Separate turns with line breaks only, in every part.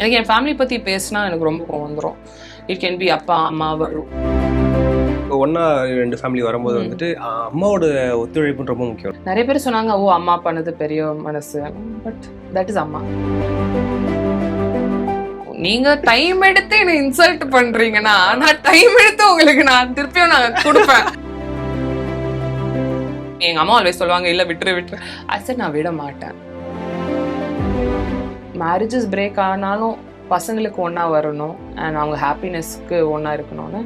எனக்கு என் ஃபேமிலி பற்றி பேசினா எனக்கு ரொம்ப கோவம் வந்துடும் இட் கேன் பி அப்பா அம்மா வரும்
ஒன்றா ரெண்டு ஃபேமிலி வரும்போது வந்துட்டு அம்மாவோட ஒத்துழைப்புன்னு ரொம்ப முக்கியம்.
நிறைய பேர் சொன்னாங்க ஓ அம்மா பண்ணது பெரிய மனசு. பட் தட் இஸ் அம்மா. நீங்க டைம் எடுத்து என்ன இன்சல்ட் பண்றீங்கன்னா நான் டைம் எடுத்து உங்களுக்கு நான் திருப்பியும் நான் கொடுப்பேன். எங்க அம்மா ஆல்வேஸ் சொல்லுவாங்க இல்ல விட்டுரு விட்டுரு. அது நான் விட மாட்டேன். மேரேஜஸ் பிரேக் ஆனாலும் பசங்களுக்கு ஒண்ணா வரணும் அண்ட் அவங்க ஹாப்பினஸ்க்கு ஒண்ணா இருக்கணும்னு.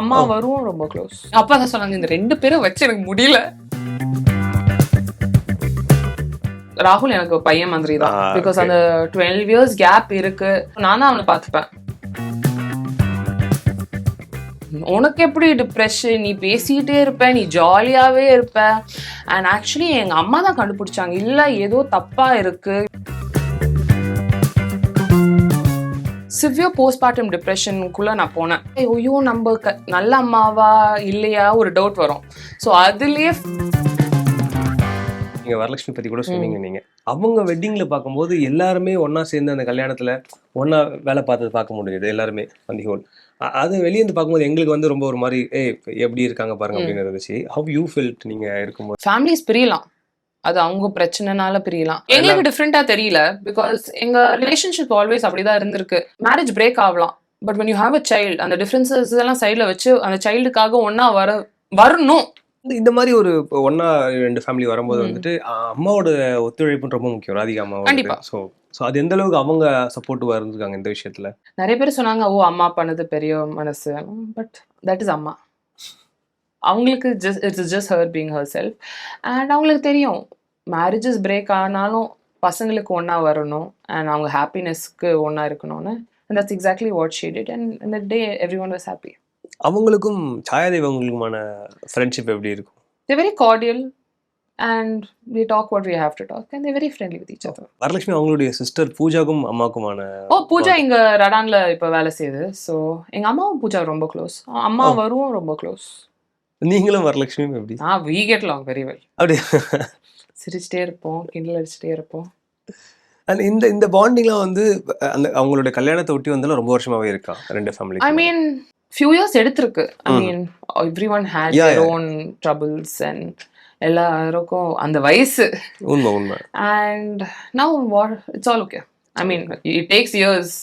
அம்மா
Oh.
வரும் ரொம்ப க்ளோஸ் அப்பா தான் சொன்னாங்க இந்த ரெண்டு பேரும் வச்சு எனக்கு முடியல. ராகுல் எனக்கு பையன் மாதிரி தான்
Ah,
பிகாஸ்
okay.
அந்த டுவெல் இயர்ஸ் கேப் இருக்கு. நான் தான் அவனை பார்த்துப்பேன். உனக்கு எப்படி டிப்ரெஷன் நீ பேசிக்கிட்டே இருப்ப நீ ஜாலியாவே இருப்ப. அண்ட் ஆக்சுவலி எங்க அம்மா தான் கண்டுபிடிச்சாங்க. இல்ல ஏதோ தப்பா இருக்கு. சிவியர் போஸ்ட்மார்ட்டம் டிப்ரெஷனுக்குள்ள நான் போனேன். ஐயோ நம்ம க- நல்ல அம்மாவா இல்லையா? ஒரு டவுட் வரும். ஸோ அதுலயே
நீங்க வரலட்சுமி பத்தி கூட சொன்னீங்க நீங்க. அவங்க வெட்டிங்ல பார்க்கும்போது எல்லாருமே ஒண்ணா சேர்ந்து அந்த கல்யாணத்துல ஒண்ணா வேலை பார்த்தது பார்க்க முடியுது எல்லாருமே அந்த ஹோல் அது வெளியே இருந்து பார்க்கும்போது எங்களுக்கு வந்து ரொம்ப ஒரு மாதிரி ஏய் எப்படி இருக்காங்க பாருங்க அப்படின்னு இருந்துச்சு. ஹவ் யூ ஃபெல்ட் நீங்க இருக்கும்போது?
ஃபேமிலிஸ் பிரியலாம். அது அவங்க பிரச்சனைனால பிரியலாம். எங்களுக்கு டிஃப்ரெண்டா தெரியல. பிகாஸ் எங்க ரிலேஷன்ஷிப் ஆல்வேஸ் அப்படிதான் இருந்திருக்கு. மேரேஜ் பிரேக் ஆகலாம். But when you have a child அந்த டிஃப்ரென்சஸ் எல்லாம் சைடில் வச்சு அந்த சைல்டுக்காக ஒண்ணா வர வரணும்.
இந்த- மாதிரி ஒரு ஒண்ணா ரெண்டு ஃபேமிலி வரும்போது. வந்துட்டு அம்மாவோட ஒத்துழைப்புன்னு ரொம்ப முக்கியம். ராதிகா அம்மா
கண்டிப்பா.
ஸோ ஸோ அது எந்த அளவுக்கு அவங்க சப்போர்ட்டிவா இருந்திருக்காங்க இந்த விஷயத்துல?
நிறைய பேர் சொன்னாங்க ஓ அம்மா பண்ணது பெரிய மனசு. பட் தட் இஸ் அம்மா. அவங்களுக்கு just it's just her being herself and அவங்களுக்கு தெரியும் மேரேஜஸ் பிரேக் ஆனாலும் பசங்களுக்கு ஒன்றா வரணும். அண்ட் அவங்க ஹாப்பினஸ்க்கு ஒன்றா இருக்கணும்னு. And that's exactly what she did and இந்த day everyone was happy
அவங்களுக்கும் சாயாதேவ் அவங்களுக்குமான ஃப்ரெண்ட்ஷிப் எப்படி இருக்கும்?
They very cordial and we talk what we have to talk and very friendly with each other
Varalakshmi அவங்களுடைய sister பூஜாக்கும் அம்மாக்குமான
ஓ பூஜா இங்க ரடான்ல இப்ப வேலை செய்யுது. ஸோ எங்க அம்மாவும் பூஜா ரொம்ப க்ளோஸ் அம்மா
Oh.
வரும் ரொம்ப க்ளோஸ்
நீங்களும் வரலட்சுமியும் எப்படி?
ஆ we get long very well
அப்படி.
சிரிச்சிட்டே இருப்போம் கிண்டல் அடிச்சிட்டே இருப்போம்.
அண்ட் இந்த இந்த பாண்டிங்லாம் வந்து அந்த அவங்களுடைய கல்யாணத்தை ஒட்டி வந்தாலும் ரொம்ப வருஷமாவே இருக்கா? ரெண்டு family
I mean few years எடுத்திருக்கு. I. Mean everyone had. Own troubles and எல்லாருக்கும் அந்த வயசு.
உண்மை உண்மை.
And now what it's all okay I mean it takes years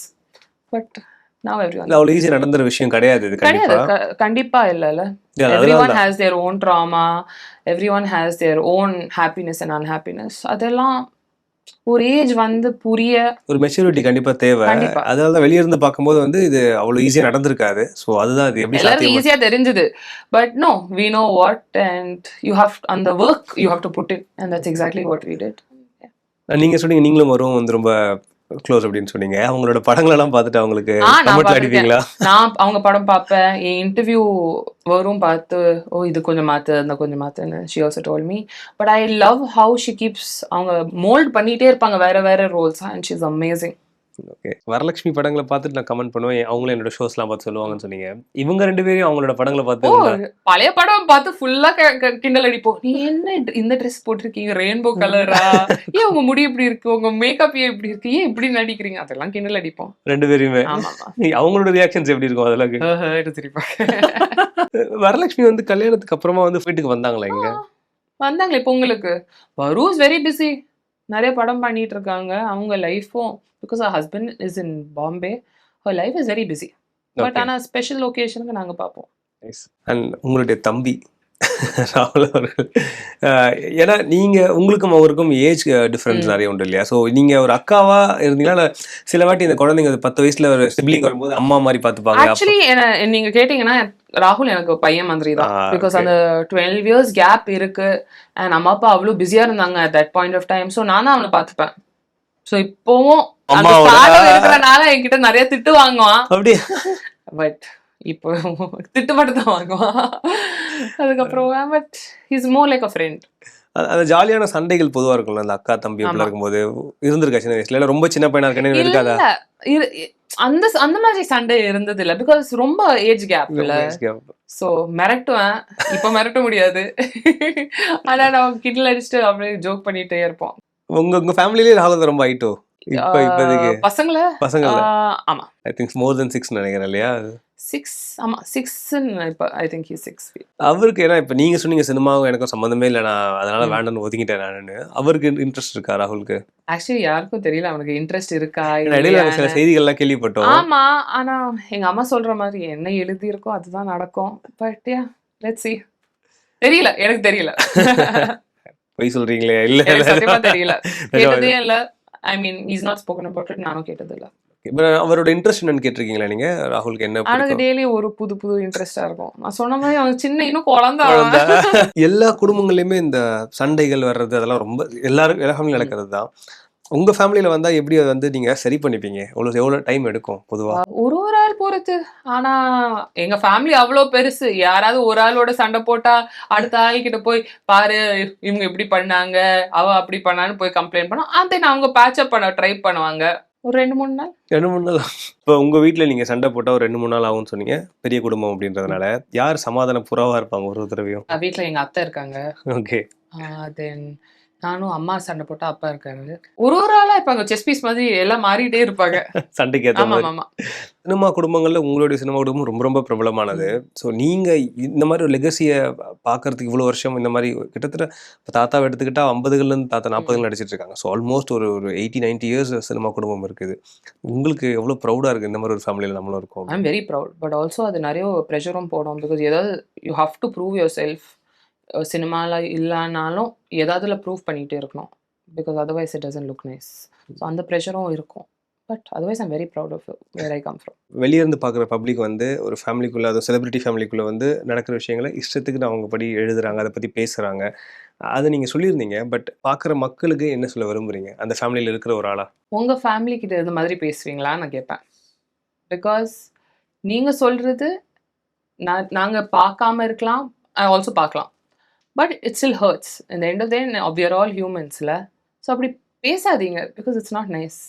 but now everyone
ஈஸியா நடந்துற விஷயம் கிடையாது இது
கிடையாது.
கண்டிப்பா.
இல்லைல்ல. Everyone. Has their own drama everyone has their own happiness and unhappiness அதெல்லாம் ஒரு ஏஜ் வந்து புரிய
ஒரு மெச்சூரிட்டி கண்டிப்பா தேவை. அதனால தான் வெளிய இருந்து பார்க்கும்போது வந்து இது அவ்வளவு ஈஸியா நடந்திருக்காது. சோ அதுதான் இது. எப்படி
ஈஸியா தெரிஞ்சது. But no we know what and you have அந்த work you have to put it and that's exactly what we did
நீங்க சொன்னீங்க நீங்களும் வரும் வந்து ரொம்ப க்ளோஸ் அப்படின்னு சொன்னீங்க. அவங்களோட படங்கள் எல்லாம் பார்த்துட்டு அவங்களுக்கு கமெண்ட்ல. அடிப்பீங்களா?
நான் அவங்க படம் பார்ப்பேன். என் இன்டர்வியூ வரும் பார்த்து ஓ இது கொஞ்சம் மாத்து அந்த கொஞ்சம் மாத்துன்னு she also told me but I love how she keeps அவங்க மோல்ட் பண்ணிட்டே இருப்பாங்க. வேற வேற roles and she is amazing
okay Varalakshmi படங்களை பார்த்துட்டு நான் கமெண்ட் பண்ணுவேன். அவங்களும் என்னோட ஷோஸ்லாம் பார்த்து சொல்லுவாங்கன்னு சொன்னீங்க. இவங்க ரெண்டு பேரையும் அவங்களோட படங்களை பார்த்து
பழைய படம் பார்த்து ஃபுல்லா கிண்டல் அடிப்போம். நீ என்ன இந்த ட்ரெஸ் போட்டிருக்கீங்க? ரெயின்போ கலரா ஏன் உங்க முடி இப்படி இருக்கு? உங்க மேக்கப் ஏன் இப்படி இருக்கு? ஏன் இப்படி நடிக்கிறீங்க? அதெல்லாம் கிண்டல் அடிப்போம்.
ரெண்டு பேரையுமே?
ஆமா
அவங்களோட ரியாக்ஷன்ஸ் எப்படி இருக்கும் அதெல்லாம் வரலட்சுமி வந்து கல்யாணத்துக்கு அப்புறமா வந்து வீட்டுக்கு வந்தாங்களா இங்க?
வந்தாங்களே பொங்கலுக்கு வரு இஸ் வெரி பிஸி நிறைய படம் பண்ணிட்டு இருக்காங்க அவங்க லைஃப்பும் because husband is in Bombay our life is very busy but
Okay.
ஆனா ஸ்பெஷல் லொகேஷனுக்கு நாங்க பார்ப்போம்.
அண்ட் உங்களுடைய தம்பி ராகுல் அவர்கள். ஏன்னா நீங்க உங்களுக்கும் அவருக்கும் ஏஜ் டிஃபரன்ஸ். நிறைய உண்டு இல்லையா? ஸோ நீங்க ஒரு அக்காவா இருந்தீங்களா? இல்ல சில வாட்டி இந்த குழந்தைங்க பத்து வயசுல ஒரு சிப்ளிங் வரும்போது அம்மா மாதிரி பார்த்துப்பாங்க
ஆக்சுவலி நீங்க கேட்டீங்கன்னா ராகுல் எனக்கு பையன் மாதிரி தான். பிகாஸ். அந்த டுவெல் இயர்ஸ் கேப் இருக்கு. அண்ட் அம்மா அப்பா அவ்வளோ பிஸியா இருந்தாங்க at that point of time so நான் தான் அவனை பார்த்துப்பேன். ஸோ இப்போவும் இருக்கிறனால என்கிட்ட நிறைய திட்டு வாங்குவான்.
அப்படியே?
பட் இப்போ திட்டு மட்டும் தான் வாங்குவான் அதுக்கப்புறம் but is more like a friend
அந்த- ஜாலியான சண்டைகள் பொதுவா இருக்கும்ல அந்த அக்கா தம்பி. அப்படிலாம் இருக்கும்போது. இருந்திருக்கா சின்ன வயசுல? இல்ல ரொம்ப சின்ன பையனா இருக்கேன்னு இருக்காதா
அந்த அந்த மாதிரி சண்டை இருந்தது இல்ல பிகாஸ் ரொம்ப ஏஜ் கேப் இல்ல சோ மிரட்டுவேன். இப்ப மிரட்ட முடியாது. ஆனா நம்ம கிட்ல அடிச்சுட்டு அப்படியே ஜோக் பண்ணிட்டே இருப்போம்.
உங்க உங்க ஃபேமிலிலேயே ராகுல் ரொம்ப ஹைட்டோ இப்ப இப்போதைக்கு?
பசங்கள?
பசங்க
ஆமா.
I think more then six நினைக்கிறேன் இல்லையா?
சிக்ஸ் ஆமா சிக்ஸ்ன்னு இப்போ ஐ திங்க் சிக்ஸ்
அவருக்கு ஏன்னா இப்போ நீங்க சொன்னீங்க சினிமாவும் எனக்கும் சம்மந்தமே இல்லை. நான் அதனால. வேண்டாம்னு ஒதுங்கிட்டேன் நானு அவருக்கு இன்ட்ரெஸ்ட் இருக்கா ராகுலுக்கு?
ஆக்சுவலி யாருக்கும் தெரியல அவனுக்கு இன்ட்ரெஸ்ட் இருக்கா
இடையில சில. செய்திகள்லாம் கேள்விப்பட்டோம்.
ஆமா ஆனா எங்க அம்மா சொல்ற மாதிரி என்ன எழுதி இருக்கோ அதுதான் நடக்கும். But yeah let's see. தெரியல எனக்கு தெரியல.
பொய் சொல்றீங்களே இல்ல
தெரியல. கேட்டதே இல்ல. I mean is not spoken about நானும் கேட்டது இல்ல
அவரோட இன்ட்ரெஸ்ட் என்னன்னு கேட்டிருக்கீங்களா நீங்க? ராகுலுக்கு என்ன பிடிக்கும்?
டெய்லி ஒரு புது புது இன்ட்ரெஸ்டா இருக்கும். நான் சொன்ன மாதிரி அவன் சின்ன இன்னும் குழந்தை.
எல்லா குடும்பங்கள்லயுமே இந்த சண்டைகள் வர்றது அதெல்லாம் ரொம்ப எல்லாரும் எல்லா ஃபேமிலி நடக்கிறது தான். உங்க ஃபேமிலியில வந்தா எப்படி அதை வந்து நீங்க சரி பண்ணிப்பீங்க? எவ்வளவு எவ்வளவு டைம் எடுக்கும் பொதுவா?
ஒரு ஒரு ஆள் பொறுத்து ஆனா எங்க ஃபேமிலி அவ்வளோ பெருசு. யாராவது ஒரு ஆளோட சண்டை போட்டா அடுத்த ஆள் கிட்ட போய் பாரு இவங்க இப்படி பண்ணாங்க. அவ அப்படி பண்ணான்னு போய் கம்ப்ளைண்ட் பண்ணோம். அதை அவங்க பேட்சப் பண்ண ட்ரை பண்ணுவாங்க. ஒரு ரெண்டு மூணு நாள்?
ரெண்டு மூணு நாள். இப்போ உங்க வீட்ல நீங்க சண்டை போட்டா ஒரு ரெண்டு மூணு நாள் ஆகும்னு சொன்னீங்க. பெரிய குடும்பம் அப்படின்றதுனால. யார் சமாதான புறாவா இருப்பாங்க ஒரு தடவையும்?
அஹ் வீட்ல எங்க அத்தை இருக்காங்க.
ஓகே.
தென் நானும் அம்மா சண்டை போட்டா அப்பா இருக்காரு. ஒரு ஒரு ஆளா இருப்பாங்க. செஸ் பீஸ் மாதிரி எல்லாம் மாறிட்டே இருப்பாங்க.
சண்டைக்கு ஏற்ற மாதிரி. சினிமா குடும்பங்கள்ல உங்களுடைய சினிமா குடும்பம் ரொம்ப ரொம்ப பிரபலமானது. ஸோ நீங்க இந்த மாதிரி ஒரு லெகசியை பார்க்கறதுக்கு இவ்வளவு வருஷம் இந்த மாதிரி கிட்டத்தட்ட இப்போ தாத்தாவை எடுத்துக்கிட்டா ஐம்பதுகள்ல இருந்து தாத்தா நாற்பதுகள் நடிச்சிட்டு இருக்காங்க. ஸோ ஆல்மோஸ்ட் ஒரு ஒரு எயிட்டி நைன்டி இயர்ஸ் சினிமா குடும்பம் இருக்குது. உங்களுக்கு எவ்வளவு ப்ரௌடா இருக்கு இந்த மாதிரி ஒரு ஃபேமிலியில நம்மளும் இருக்கோம்
I am very proud but also அது நிறைய ப்ரெஷரும் போடும். பிகாஸ் ஏதாவது you have to prove yourself சினிமாவில் இல்லைனாலும் ஏதாவதுல ப்ரூவ் பண்ணிகிட்டே இருக்கணும். Because otherwise it doesn't look nice so அந்த ப்ரெஷரும் இருக்கும். But otherwise I'm very proud of where I come from
வெளிய இருந்து பார்க்குற பப்ளிக் வந்து ஒரு ஃபேமிலிக்குள்ள அது செலிபிரிட்டி ஃபேமிலிக்குள்ள வந்து நடக்கிற விஷயங்களை இஷ்டத்துக்கு அவங்க படி எழுதுறாங்க அதை பத்தி பேசுறாங்க. அதை நீங்க சொல்லியிருந்தீங்க பட் பார்க்குற மக்களுக்கு என்ன சொல்ல விரும்புறீங்க? அந்த ஃபேமிலியில் இருக்கிற ஒரு ஆளா?
உங்கள் ஃபேமிலி கிட்ட இந்த மாதிரி பேசுவீங்களா நான் கேட்பேன். பிகாஸ் நீங்கள் சொல்கிறது நான் நாங்கள் பார்க்காம இருக்கலாம் ஆல்சோ பார்க்கலாம். பட் இட் ஸ்டில் ஹர்ட்ஸ் இந்த end of then are all ஹியூமன்ஸில் so அப்படி பேசாதீங்க because it's not nice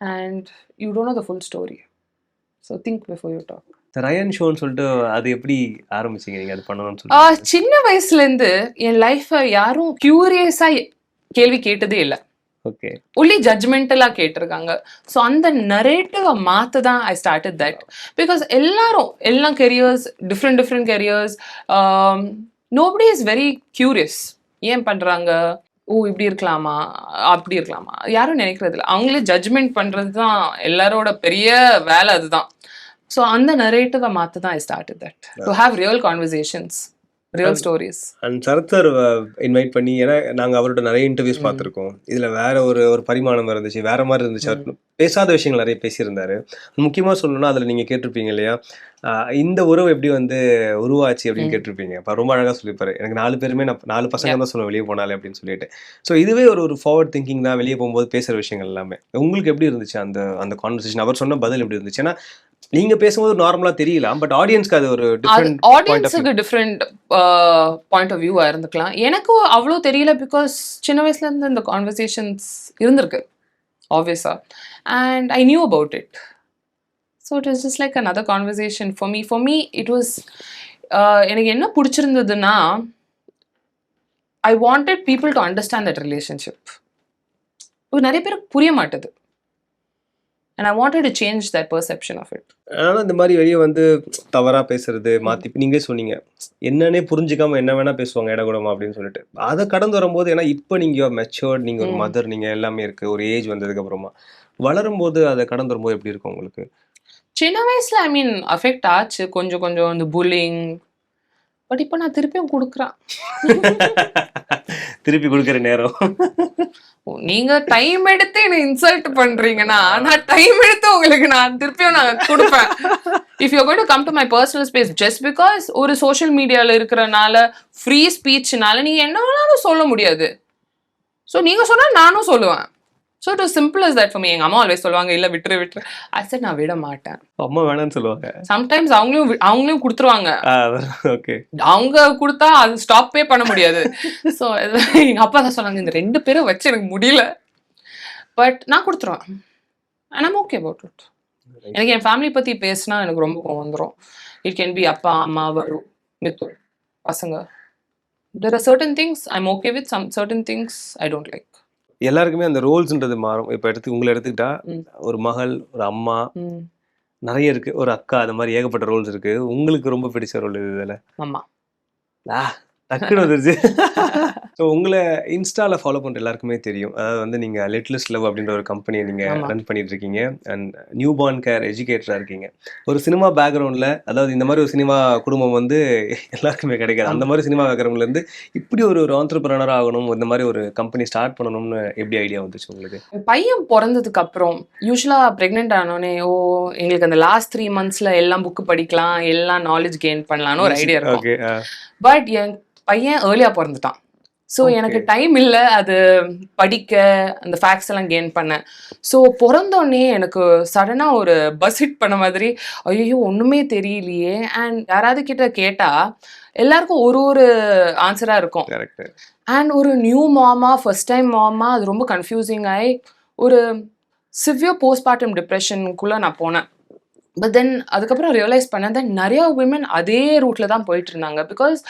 and you don't know the full story so think before you talk
Ryan ஷோன்னு சொல்லிட்டு அது எப்படி ஆரம்பிச்சீங்க? நீங்க அது பண்ணணும்னு சொல்லி
சின்ன வயசுலேருந்து என் லைஃப்பை யாரும் க்யூரியஸாக கேள்வி கேட்டதே இல்லை.
ஓகே
ஒன்லி ஜட்ஜ்மெண்டலாக கேட்டிருக்காங்க. ஸோ அந்த நரேட்டிவை மாற்ற தான் ஐ ஸ்டார்டட் தட் பிகாஸ் எல்லாரும் எல்லா careers different different careers nobody is very curious ஏன் பண்ணுறாங்க ஓ இப்படி இருக்கலாமா? அப்படி இருக்கலாமா? யாரும் நினைக்கிறது இல்லை அவங்களே ஜட்ஜ்மெண்ட் பண்ணுறது தான் எல்லாரோட பெரிய வேலை அதுதான். ஸோ அந்த நரேட்டிவை மாற்ற தான் I started that to have real conversations real stories
and Sarath sir invite பண்ணி ஏன்னா நாங்க அவரோட நிறைய இன்டர்வியூஸ். பார்த்துருக்கோம். இதுல வேற ஒரு ஒரு பரிமாணம் இருந்துச்சு வேற மாதிரி இருந்துச்சு. அவர் பேசாத விஷயங்கள் நிறைய பேசியிருந்தாரு. முக்கியமா சொல்லணும்னா அதுல நீங்க கேட்டிருப்பீங்க இல்லையா? இந்த உறவு எப்படி வந்து உருவாச்சு அப்படின்னு. கேட்டிருப்பீங்க. அப்ப ரொம்ப அழகா சொல்லியிருப்பாரு எனக்கு நாலு பேருமே நான் நாலு பசங்க தான் சொல்லுவேன் வெளியே போனாலே அப்படின்னு சொல்லிட்டு. ஸோ இதுவே ஒரு ஒரு ஃபார்வர்ட் திங்கிங் தான் வெளியே போகும்போது பேசுற விஷயங்கள் எல்லாமே. உங்களுக்கு எப்படி இருந்துச்சு அந்த அந்த கான்வர்சேஷன் அவர் சொன்ன பதில் எப்படி இருந்துச்சு? ஏன்னா நீங்க பேசும்போது நார்மலா தெரியலாம் பட் ஆடியன்ஸ்க்கு அது ஒரு டிஃப்ரெண்ட்
ஆடியன்ஸுக்கு டிஃப்ரெண்ட் பாயிண்ட் ஆஃப் வியூவாக இருந்துக்கலாம். எனக்கும் அவ்வளோ தெரியல பிகாஸ் சின்ன வயசுலேருந்து இந்த கான்வர்சேஷன்ஸ் இருந்திருக்கு ஆப்வியஸாக and I knew about it so it is just like another conversation for me for me it was எனக்கு என்ன பிடிச்சிருந்ததுன்னா I wanted people to understand that relationship நிறைய பேருக்கு புரிய மாட்டுது. And I wanted to change that perception of it
ஆனா இந்த மாதிரி வெளியே வந்து தவறா பேசுறது மாத்தி நீங்களே சொன்னீங்க. என்னன்னே புரிஞ்சுக்காம என்ன வேணா பேசுவாங்க இடகுடமா அப்படின்னு சொல்லிட்டு. அதை கடந்து வரும்போது ஏன்னா இப்போ நீங்க மெச்சோர்ட் நீங்க ஒரு. மதர் நீங்க எல்லாமே இருக்கு ஒரு ஏஜ் வந்ததுக்கு அப்புறமா. வளரும்போது அதை கடந்து வரும்போது எப்படி இருக்கும் உங்களுக்கு?
சின்ன வயசுல ஐ மீன் அஃபெக்ட் ஆச்சு. கொஞ்சம் கொஞ்சம் இந்த புல்லிங் பட் இப்போ நான் திருப்பியும் கொடுக்குறேன்.
திருப்பி கொடுக்குற நேரம்.
நீங்க டைம் எடுத்து என்ன இன்சல்ட் பண்றீங்கன்னா நான் டைம் எடுத்து உங்களுக்கு நான் திருப்பியும் நான் கொடுப்பேன். If you going to come to my personal space just because ஒரு சோஷியல் மீடியால இருக்கிறனால ஃப்ரீ ஸ்பீச்னால நீங்க என்ன வேணாலும் சொல்ல முடியாது. ஸோ நீங்க சொன்னா நானும் சொல்லுவேன். So it simple is that for me எங்க அம்மா ஆல்வேஸ் சொல்லுவாங்க இல்ல விட்டுரு விட்டுரு. அது நான் விட மாட்டேன்.
அம்மா வேணாம்னு சொல்லுவாங்க.
சம்டைம்ஸ் அவங்களும் அவங்களும் கொடுத்துருவாங்க.
ஓகே
அவங்க கொடுத்தா அது ஸ்டாப்பே பண்ண முடியாது. ஸோ எங்க அப்பா தான் சொன்னாங்க இந்த ரெண்டு பேரும் வச்சு எனக்கு முடியல. பட் நான் கொடுத்துருவேன். ஆனால் ஓகே அபவுட் இட் எனக்கு என் ஃபேமிலி பற்றி பேசினா எனக்கு ரொம்ப கோவம் வந்துடும் இட் கேன் பி அப்பா அம்மா வரும் மித்து பசங்க. There are certain things I'm okay with some certain things I don't like
எல்லாருக்குமே அந்த ரோல்ஸ்ன்றது மாறும். இப்போ எடுத்து உங்களை எடுத்துக்கிட்டா. ஒரு மகள் ஒரு அம்மா. நிறைய இருக்கு. ஒரு அக்கா அந்த மாதிரி ஏகப்பட்ட ரோல்ஸ் இருக்கு. உங்களுக்கு ரொம்ப பிடிச்ச ரோல் இது இதுல?
ஆமா
ஆ டக்குன்னு வந்துருச்சு. ஸோ உங்களை இன்ஸ்டால ஃபாலோ பண்ற எல்லாருக்குமே தெரியும். அதாவது வந்து நீங்க லிட்லஸ் லவ் அப்படின்ற ஒரு கம்பெனியை நீங்க
ஆமா.
ரன் பண்ணிட்டு இருக்கீங்க அண்ட் நியூ பார்ன் கேர் எஜுகேட்டரா இருக்கீங்க. ஒரு சினிமா பேக்ரவுண்ட்ல அதாவது இந்த மாதிரி ஒரு சினிமா குடும்பம் வந்து எல்லாருக்குமே கிடைக்காது. அந்த மாதிரி சினிமா பேக்ரவுண்ட்ல இருந்து இப்படி ஒரு ஒரு ஆண்டர்பிரனர் ஆகணும் இந்த மாதிரி ஒரு கம்பெனி ஸ்டார்ட் பண்ணணும்னு எப்படி ஐடியா வந்துச்சு உங்களுக்கு?
பையன் பிறந்ததுக்கு அப்புறம் யூஸ்வலா பிரெக்னென்ட் ஆனோடனே ஓ எங்களுக்கு அந்த லாஸ்ட் த்ரீ மந்த்ஸ்ல எல்லாம் புக் படிக்கலாம் எல்லாம் நாலேஜ் கெயின் பண்ணலாம்னு ஒரு ஐடியா இருக்கும். பட் என் பையன் ஏர்லியா பிறந்துட்டான். ஸோ. எனக்கு டைம் இல்லை அது படிக்க அந்த ஃபேக்ட்ஸ் எல்லாம் கெயின் பண்ண. ஸோ பிறந்தோடனே எனக்கு சடனாக ஒரு பஸ் ஹிட் பண்ண மாதிரி ஐயோ ஒன்றுமே தெரியலையே. அண்ட் யாராவது கிட்ட கேட்டால் எல்லாருக்கும் ஒரு ஒரு ஆன்சராக இருக்கும்.
கரெக்ட்
அண்ட் ஒரு new mama first time mama அது ரொம்ப கன்ஃபியூசிங் ஆகி ஒரு சிவியர் போஸ்ட்மார்ட்டம் டிப்ரெஷனுக்குள்ளே நான் போனேன். பட் தென் அதுக்கப்புறம் ரியலைஸ் பண்ணேன் that நிறைய விமன் அதே ரூட்டில் தான் போயிட்டு இருந்தாங்க. பிகாஸ்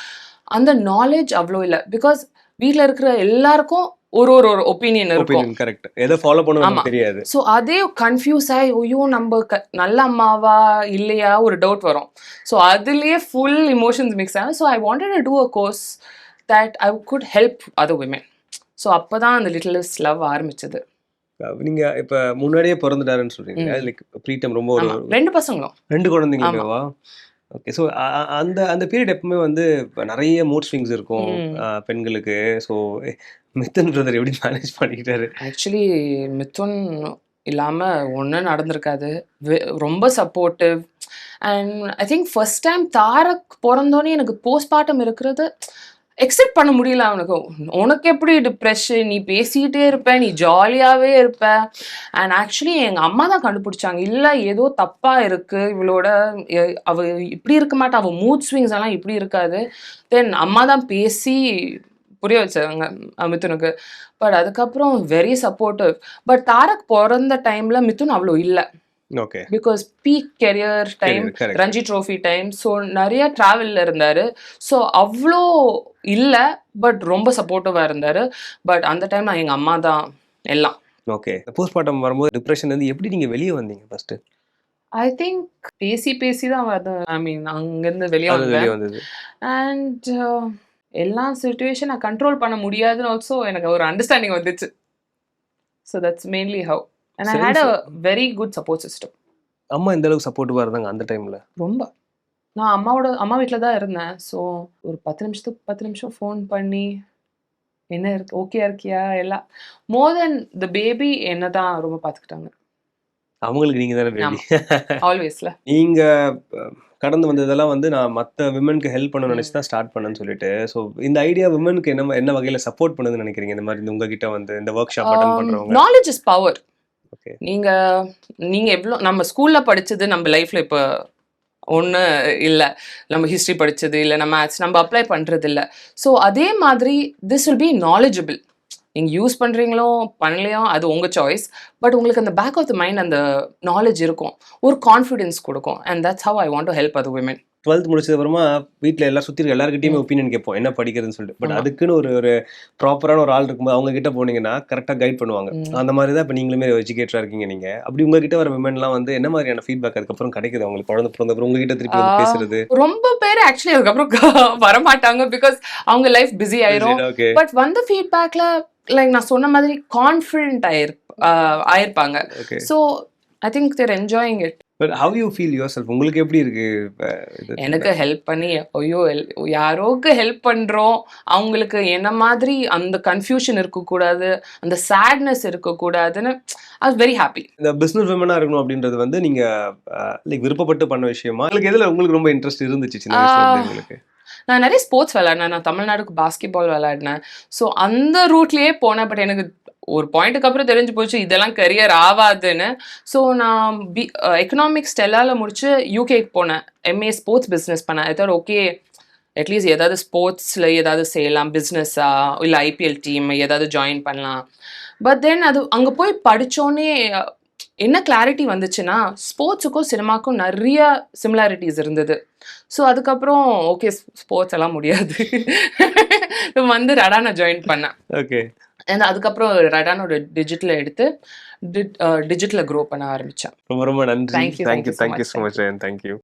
அந்த நாலேஜ் அவ்வளோ இல்லை. பிகாஸ் வீட்டில் இருக்கிற எல்லாருக்கும் ஒரு ஒரு ஒரு ஒப்பீனியன் இருக்கும்.
கரெக்ட் எதை ஃபாலோ. நமக்கு தெரியாது.
ஸோ அதே கன்ஃபியூஸ் ஆகி ஐயோ நம்ம நல்ல அம்மாவா இல்லையா? ஒரு டவுட் வரும். ஸோ அதுலேயே ஃபுல் இமோஷன்ஸ் மிக்ஸ் ஆகும். So I wanted to do a course that I could help other women so அப்போ தான் அந்த லிட்டில் லவ் ஆரம்பிச்சது.
நீங்க இப்ப முன்னாடியே பிறந்துட்டாருன்னு சொல்றீங்க. லைக் ப்ரீடம் ரொம்ப
ரெண்டு பசங்களும்.
ரெண்டு குழந்தைங்களுக்கவா ஓகே ஸோ அந்த அந்த பீரியட் எப்பவுமே வந்து நிறைய மூட் ஸ்விங்ஸ் இருக்கும் பெண்களுக்கு. ஸோ மித்தன் பிரதர் எப்படி மேனேஜ் பண்ணிக்கிட்டாரு?
ஆக்சுவலி மிதுன் இல்லாமல் ஒன்றும் நடந்திருக்காது. ரொம்ப supportive and I think first time Tarak பிறந்தோன்னே எனக்கு போஸ்ட்மார்ட்டம் இருக்கிறது எக்ஸெப்ட் பண்ண முடியல அவனுக்கு. உனக்கு எப்படி டிப்ரெஷன் நீ பேசிகிட்டே இருப்ப நீ ஜாலியாகவே இருப்ப. அண்ட் ஆக்சுவலி எங்கள் அம்மா தான் கண்டுபிடிச்சாங்க. இல்லை ஏதோ தப்பாக இருக்குது இவளோட அவ இப்படி இருக்க மாட்டா. அவள் மூட் ஸ்விங்ஸ் எல்லாம் இப்படி இருக்காது. தென் அம்மா தான் பேசி புரிய வச்சாங்க மிதுனுக்கு பட் அதுக்கப்புறம் வெரி சப்போர்ட்டிவ் பட் தாரக் பிறந்த டைமில் மிதுன் அவ்வளோ இல்லை. Because peak career time Ranji trophy time so நிறைய ட்ராவலில் இருந்தார். ஸோ அவ்வளோ இல்லை பட் ரொம்ப சப்போர்ட்டிவாக இருந்தார். பட் அந்த டைம் எங்கள் அம்மா தான் எல்லாம்.
ஓகே போஸ்ட்மார்ட்டம் வரும்போது டிப்ரெஷன் வந்து எப்படி நீங்க வெளியே வந்தீங்க ஃபர்ஸ்ட்
ஐ திங்க் பேசி பேசி தான் வருது ஐ மீன் அங்கேருந்து வெளியே
வந்தது.
அண்ட் எல்லா சுச்சுவேஷன் நான் கண்ட்ரோல் பண்ண முடியாதுன்னு ஆல்சோ எனக்கு ஒரு அண்டர்ஸ்டாண்டிங் வந்துச்சு. So that's mainly how and I had a. Very good support system
அம்மா இந்த அளவுக்கு சப்போர்ட்டிவா இருந்தாங்க அந்த டைம்ல
ரொம்ப. நான் அம்மாவோட அம்மா வீட்டில் தான் இருந்தேன். ஸோ ஒரு பத்து நிமிஷத்துக்கு பத்து நிமிஷம் ஃபோன் பண்ணி என்ன இருக்கு? ஓகே இருக்கியா? எல்லாம் மோர் தென் த பேபி என்ன தான் ரொம்ப பார்த்துக்கிட்டாங்க.
அவங்களுக்கு நீங்க தானே. பேபி
ஆல்வேஸ்ல
நீங்க அஹ், கடந்து வந்ததெல்லாம் வந்து நான் மத்த விமனுக்கு ஹெல்ப் பண்ணணும்னு நினைச்சு தான் ஸ்டார்ட் பண்ணேன்னு சொல்லிட்டு. ஸோ இந்த ஐடியா விமனுக்கு என்ன என்ன வகையில சப்போர்ட் பண்ணுதுன்னு நினைக்கிறீங்க? இந்த மாதிரி உங்ககிட்ட வந்து இந்த workshop attend
knowledge is power நீங்க நீங்க எவ்வளோ நம்ம ஸ்கூல்ல படிச்சது நம்ம லைஃப்ல இப்போ ஒன்று இல்லை. நம்ம ஹிஸ்ட்ரி படிச்சது இல்லை நம்ம மேத்ஸ் நம்ம அப்ளை பண்ணுறது இல்லை. ஸோ அதே மாதிரி திஸ் வில் பி நாலேஜபிள் நீங்கள் யூஸ் பண்ணுறீங்களோ பண்ணலையோ அது உங்கள் சாய்ஸ் பட் உங்களுக்கு அந்த பேக் ஆஃப் த மைண்ட் அந்த நாலேஜ் இருக்கும். ஒரு கான்ஃபிடென்ஸ் கொடுக்கும். And that's how I want to help அது உமன்
டுவெல்த் முடிச்சது அப்புறமா வீட்ல எல்லாம் சுத்தி இருக்க எல்லாருக்கிட்டையுமே ஒப்பீனியன் கேட்போம். என்ன படிக்கிறதுன்னு சொல்லிட்டு. பட். அதுக்குன்னு ஒரு ஒரு ப்ராப்பரான ஒரு ஆள் இருக்கும்போது அவங்க கிட்ட போனீங்கன்னா கரெக்டா கைட் பண்ணுவாங்க. அந்த மாதிரி தான் இப்போ நீங்களுமே எஜுகேட்டரா இருக்கீங்க நீங்க. அப்படி உங்ககிட்ட வர விமன்லாம் வந்து என்ன மாதிரியான ஃபீட்பேக் அதுக்கப்புறம் கிடைக்குது? அவங்களுக்கு குழந்தை பிறந்த அப்புறம் உங்ககிட்ட திருப்பி வந்து. பேசுறது?
ரொம்ப பேர் ஆக்சுவலி அதுக்கப்புறம் வரமாட்டாங்க பிகாஸ் அவங்க லைஃப் பிஸி ஆயிரும். பட் வந்த ஃபீட்பேக்ல லைக் நான் சொன்ன மாதிரி கான்ஃபிடென்ட் ஆயிரு ஆயிருப்பாங்க. So I think they're enjoying it
but how you feel yourself உங்களுக்கு எப்படி இருக்கு?
எனக்கு ஹெல்ப் பண்ணி ஐயோ யாரோக்கு ஹெல்ப் பண்றோம்? அவங்களுக்கு என்ன மாதிரி அந்த கன்ஃபியூஷன் இருக்கக்கூடாது அந்த சேட்னஸ் இருக்கக்கூடாதுன்னு ஐ வெரி ஹாப்பி
இந்த பிசினஸ் விமனா இருக்கணும் அப்படின்றது வந்து நீங்க லைக் விருப்பப்பட்டு பண்ண விஷயமா? உங்களுக்கு எதுல உங்களுக்கு ரொம்ப இன்ட்ரெஸ்ட் இருந்துச்சு சின்ன. உங்களுக்கு
நான் நிறைய ஸ்போர்ட்ஸ் விளையாடினேன். நான் தமிழ்நாடுக்கு பாஸ்கெட் பால் விளையாடினேன். ஸோ அந்த ரூட்லயே போனேன். பட் எனக்கு ஒரு பாயிண்ட்டுக்கு அப்புறம் தெரிஞ்சு போச்சு இதெல்லாம் கரியர் ஆகாதுன்னு ஸோ நான் பி எக்கனாமிக்ஸ் டெல்லால முடிச்சு யூகேக்கு போனேன். எம்ஏ ஸ்போர்ட்ஸ் பிஸ்னஸ் பண்ணேன். ஐ ஓகே அட்லீஸ்ட் ஏதாவது ஸ்போர்ட்ஸில் ஏதாவது செய்யலாம் பிஸ்னஸ்ஸா இல்லை ஐபிஎல் டீம் ஏதாவது ஜாயின் பண்ணலாம். பட் தென் அது அங்கே போய் படித்தோன்னே என்ன கிளாரிட்டி வந்துச்சுன்னா ஸ்போர்ட்ஸுக்கும் சினிமாக்கும் நிறைய சிமிலாரிட்டிஸ் இருந்தது. ஸோ அதுக்கப்புறம் ஓகே ஸ்போர்ட்ஸ் எல்லாம் முடியாது. வந்து ரடானா ஜாயின் பண்ணேன்.
ஓகே
And அதுக்கப்புறம் ரெடானோட டிஜிட்டல் எடுத்து டிஜிட்டலை க்ரோ பண்ண ஆரம்பித்தேன்
ரொம்ப ரொம்ப நன்றி. Thank you thank you
much,
so much thank you